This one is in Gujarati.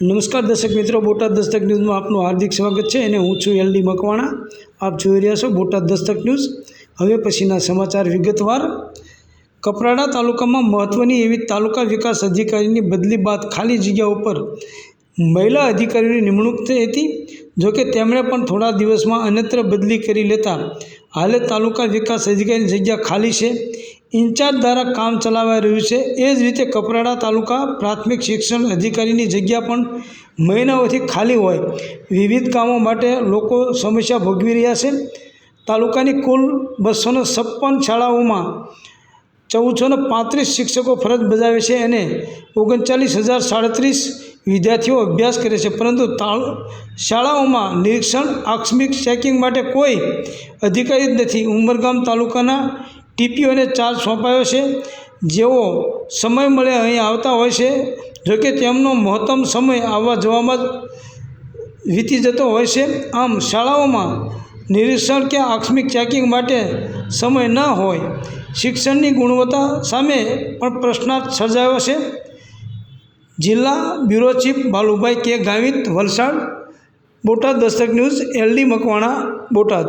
નમસ્કાર દર્શક મિત્રો, બોટાદ દસ્તક ન્યૂઝમાં આપનું હાર્દિક સ્વાગત છે અને હું છું એલડી મકવાણા. આપ જોઈ રહ્યા છો બોટાદ દસ્તક ન્યૂઝ. હવે પછીના સમાચાર વિગતવાર. કપરાડા તાલુકામાં મહત્ત્વની એવી તાલુકા વિકાસ અધિકારીની બદલી બાદ ખાલી જગ્યા ઉપર મહિલા અધિકારીની નિમણૂક થઈ હતી. જોકે તેમણે પણ થોડા દિવસમાં અન્યત્ર બદલી કરી લેતા. હાલે તાલુકા વિકાસ અધિકારીની જગ્યા ખાલી છે. ઇન્ચાર્જ દ્વારા કામ ચલાવાઈ રહ્યું છે. એ જ રીતે કપરાડા તાલુકા પ્રાથમિક શિક્ષણ અધિકારીની જગ્યા પણ મહિનાઓથી ખાલી હોય. વિવિધ કામો માટે લોકો સમસ્યા ભોગવી રહ્યા છે. તાલુકાની કુલ બસોને છપ્પન શાળાઓમાં ચૌદસો ને પાંત્રીસ શિક્ષકો ફરજ બજાવે છે અને ઓગણચાલીસ હજાર સાડત્રીસ વિદ્યાર્થીઓ અભ્યાસ કરે છે. પરંતુ શાળાઓમાં નિરીક્ષણ, આકસ્મિક ચેકિંગ માટે કોઈ અધિકારી જ નથી. ઉમરગામ તાલુકાના ટીપીઓને ચાર્જ સોંપાયો છે. જેઓ સમય મળે અહીં આવતા હોય છે. જોકે તેમનો મહત્તમ સમય આવવા જવામાં જ વીતી જતો હોય છે. આમ શાળાઓમાં નિરીક્ષણ કે આકસ્મિક ચેકિંગ માટે સમય ન હોય. શિક્ષણની ગુણવત્તા સામે પણ પ્રશ્નાર્થ સર્જાયો છે. જિલ્લા bureau chief Balubhai K Gavit Valsad, Botad Dastak news, LD Makwana, Botad.